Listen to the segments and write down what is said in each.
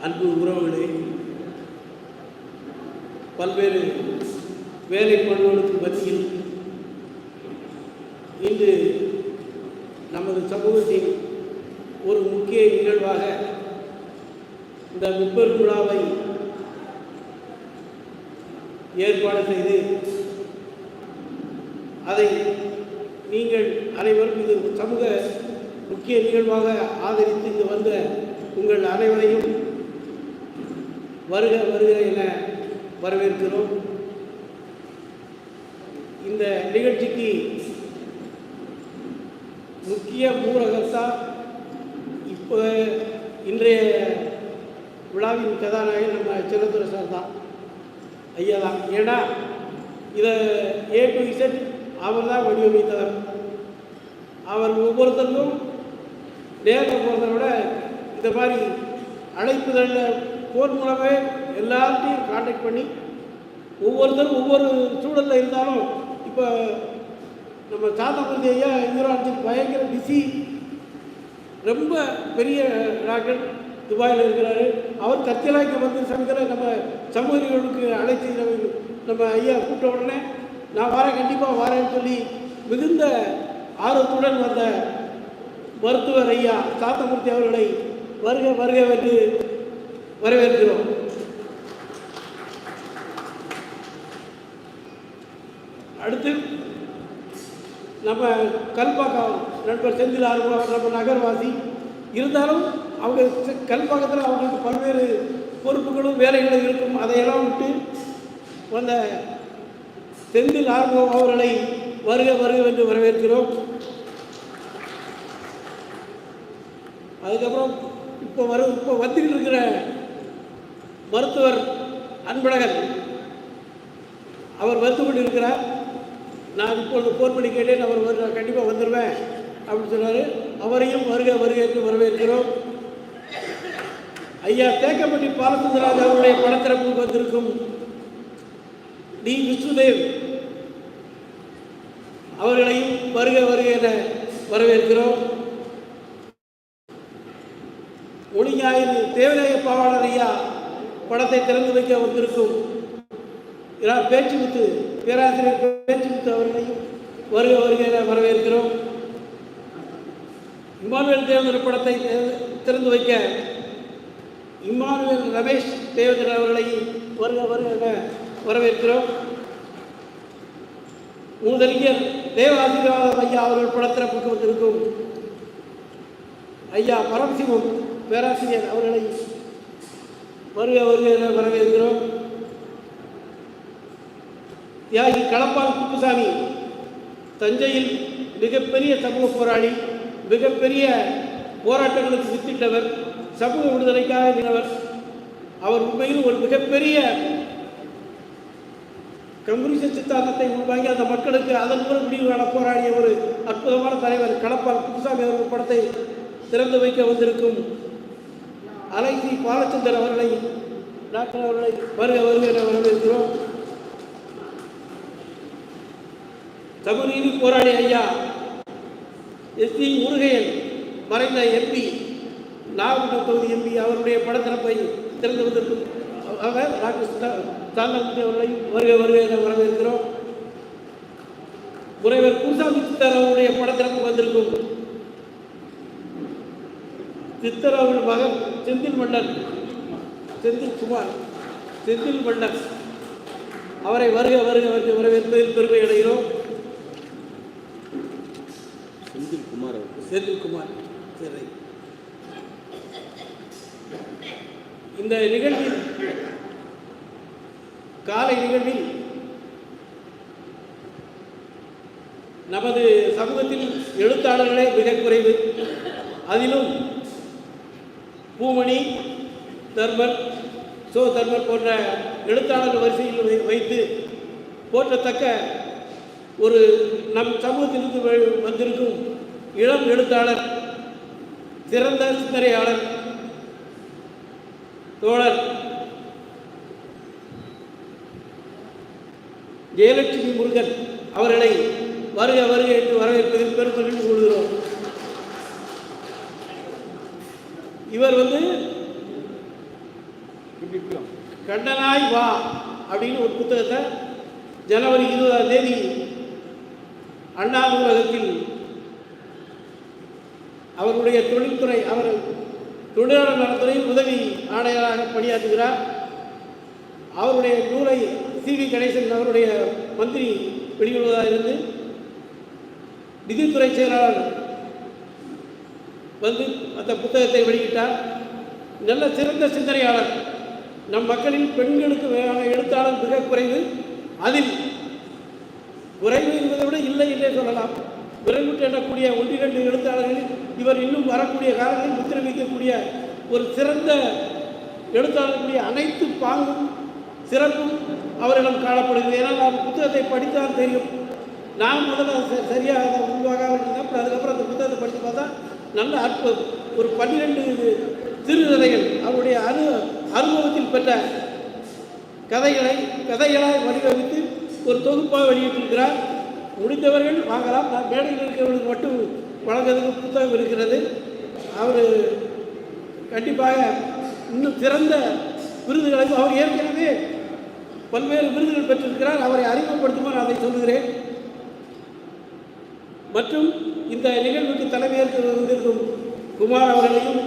அன்பு உறவுகளே பல்வேறு வேலை பணிகளுக்கு மத்தியில் இன்று நமது சமூகத்தின் ஒரு முக்கிய நிகழ்வாக இந்த முப்பெரும் விழாவை ஏற்பாடு செய்து அதை நீங்கள் அனைவரும் இது சமூக முக்கிய நிகழ்வாக ஆதரித்து இங்கு வந்த உங்கள் அனைவரையும் வருக வருக என வரவேற்கிறோம். இந்த நிகழ்ச்சிக்கு முக்கிய மூலகர்த்தா இப்போ இன்றைய விழாவின் கதாநாயகன் நம்ம செல்லத்துறை சார் தான். ஐயா தான். ஏன்னா இதை ஏ டு இசட் அவர் தான் வடிவமைத்தவர். அவர் ஒவ்வொருத்தருக்கும் நேரில் போகிறத விட இந்த மாதிரி அழைப்புதலில் ஃபோன் மூலமே எல்லார்ட்டையும் காண்டாக்ட் பண்ணி ஒவ்வொருத்தரும் ஒவ்வொரு சூழலில் இருந்தாலும் இப்போ நம்ம சாத்தமூர்த்தி ஐயா யூராலஜிக்கு பயங்கர பிஸி ரொம்ப பெரிய டாக்டர் துபாயில் இருக்கிறாரு. அவர் தற்செயலாக இங்கே வந்து சங்கர நம்ம சமூகங்களுக்கு அழைச்சி நம்ம நம்ம ஐயா கூப்பிட்ட உடனே நான் வரேன் கண்டிப்பாக வரேன்னு சொல்லி மிகுந்த ஆர்வத்துடன் வந்த மருத்துவர் ஐயா சாத்தமூர்த்தி அவர்களை வருக வருக என்று வரவேற்கிறோம். அடுத்து நம்ம கல்பாக்கம் நண்பர் செந்தில் ஆர்வம் நம்ம நகர்வாசி. இருந்தாலும் அவங்க செ- கல்பாக்கத்தில் அவங்களுக்கு பல்வேறு பொறுப்புகளும் வேலைகளும் இருக்கும். அதையெல்லாம் விட்டு வந்த செந்தில் ஆர்வம் அவர்களை வருக வருக என்று வரவேற்கிறோம். அதுக்கப்புறம் இப்போ வரு இப்போ வந்துக்கிட்டு இருக்கிற மருத்துவர் அன்பழகன். அவர் வந்து கொண்டு இருக்கிறார் நான் இப்பொழுது ஃபோன் பண்ணி கேட்டேன் அவர் வரு கண்டிப்பாக வந்துடுவேன் அப்படின்னு சொன்னார். அவரையும் வருக வருக என்று வரவேற்கிறோம். ஐயா தேக்கப்பட்டி பாலசுந்தராஜ் அவருடைய படத்திறப்புக்கு வந்திருக்கும் டி. விஷ்ணுதேவ் அவர்களையும் வருக வருக என வரவேற்கிறோம். ஒளி ஞாயிறு தேவநாய பாவாளர் ஐயா படத்தை திறந்து வைக்க வந்திருக்கும். பேச்சு பேச்சுமுத்து பேராசிரியர் பேச்சுமுத்து அவர்களையும் வருக வருகையில் வரவேற்கிறோம். இம்மானுவேல் தேவதர் படத்தை திறந்து வைக்க இம்மானுவேல் ரமேஷ் தேவதர் அவர்களை வருக வருக என வரவேற்கிறோம். மூதறிஞர் தேவ ஐயா அவர்கள் படத்திறப்புக்கு வந்திருக்கும். ஐயா பரமசிவம் பேராசிரியர் அவர்களை வருக வருக என்ன வரவேற்கிறோம். தியாகி களப்பால் குப்புசாமி தஞ்சையில் மிகப்பெரிய சமூக போராளி மிகப்பெரிய போராட்டங்களுக்கு வித்திட்டவர் சமூக விடுதலைக்காக நின்றவர். அவர் உண்மையில் ஒரு மிகப்பெரிய கம்யூனிச சித்தாந்தத்தை உள்வாங்கி அந்த மக்களுக்கு அதன் மூலம் முடிவு போராடிய ஒரு அற்புதமான தலைவர் களப்பால் குப்புசாமி அவர்கள் படத்தை திறந்து வைக்க வந்திருக்கும் அலைசி பாலச்சந்தர் அவர்களை டாக்டர் அவர்களை வருக வருக என வரவேற்கிறோம். சமநீதி போராளி ஐயா எஸ் பி முருகையன் மறைந்த எம்பி நாகப்பட்டினம் தொகுதி எம்பி அவருடைய படத்திறப்பை திறந்து வந்திருக்கும் அவர் டாக்டர் தாண்டவத்தி அவர்களையும் வருக வருக என வரவேற்கிறோம். முறைவர் குருசாமி சித்தர் அவருடைய படத்திறப்பு வந்திருக்கும். சித்தர் அவர்கள் மகன் செந்தில் மன்னன் செந்தில் குமார் செந்தில் மன்னன் அவரை வருக வருக வந்து வரவேற்பதில் பெருமை அடைகிறோம். செந்தில் குமார் அவர்கள். செந்தில்குமார் சரி. இந்த நிகழ்வில் காலை நிகழ்வில் நமது சமூகத்தில் எழுத்தாளர்களே மிக குறைவு. அதிலும் பூமணி தர்மன் சோ தர்மன் போன்ற எழுத்தாளர்கள் வரிசையில் வை- வைத்து போற்றத்தக்க ஒரு நம் சமூகத்திலிருந்து வந்திருக்கும் இளம் எழுத்தாளர் சிறந்த சிந்தனையாளர் தோழர் ஜெயலட்சுமி முருகன் அவர்களை வருக வருக என்று வரவேற்பதில் பெருமகிழ்ச்சி கொள்கிறோம். இவர் வந்து கண்டனாய் வா அப்படின்னு ஒரு புத்தகத்தை ஜனவரி இருபதாம் தேதி அண்ணா நூலகத்தில் அவருடைய தொழில்துறை அவர் தொழிலாளர் நலத்துறையில் உதவி ஆணையராக பணியாற்றுகிறார். அவருடைய நூலை சி. வி. கணேசன் அவருடைய மந்திரி வெளியிடுவதாக இருந்து நிதித்துறை செயலாளர் வந்து அந்த புத்தகத்தை வெளியிட்டார். நல்ல சிறந்த சிந்தனையாளர். நம் மக்களில் பெண்களுக்கு எழுத்தாளர் மிக குறைவு. அதில் குறைவு என்பதை விட இல்லை என்றே சொல்லலாம். விரைவிட்டு எண்ணக்கூடிய ஒன்றிரண்டு எழுத்தாளர்களில் இவர் இன்னும் வரக்கூடிய காலங்களில் முத்திரை வைக்கக்கூடிய ஒரு சிறந்த எழுத்தாளர்களுடைய அனைத்து பாங்கும் சிறப்பும் அவரிடம் காணப்படுகிறது. ஏன்னா நாம் புத்தகத்தை படித்தால் தெரியும். நான் முதல்ல ச- சரியாக உருவாக உருவாகாமல் அப்புறம் அதுக்கப்புறம் அந்த புத்தகத்தை படித்து பார்த்தா நல்ல அற்புதம் ஒரு பன்னிரெண்டு சிறுகதைகள் அவருடைய அனு அனுபவத்தில் பெற்ற கதைகளை கதைகளாக வடிவமைத்து ஒரு தொகுப்பாக வெளியிட்டிருக்கிறார். முடிந்தவர்கள் வாங்கலாம். நான் மேடையில் இருக்கிறவர்களுக்கு மட்டும் வழங்குறதுக்கு புத்தகம் இருக்கிறது. அவர் கண்டிப்பாக இன்னும் சிறந்த விருதுகளுக்கு அவர் ஏற்கனவே பல்வேறு விருதுகள் பெற்றிருக்கிறார். அவரை அறிமுகப்படுத்துமாறு அதை சொல்லுகிறேன். மற்றும் இந்த நிகழ்வுக்கு தலைமையேற்க வந்திருக்கும் குமார் அவர்களையும்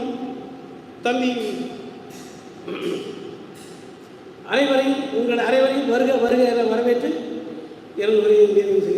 தம்பி அனைவரையும் உங்கள் அனைவரையும் வருக வருக என வரவேற்று எனது உரையை நிறைவு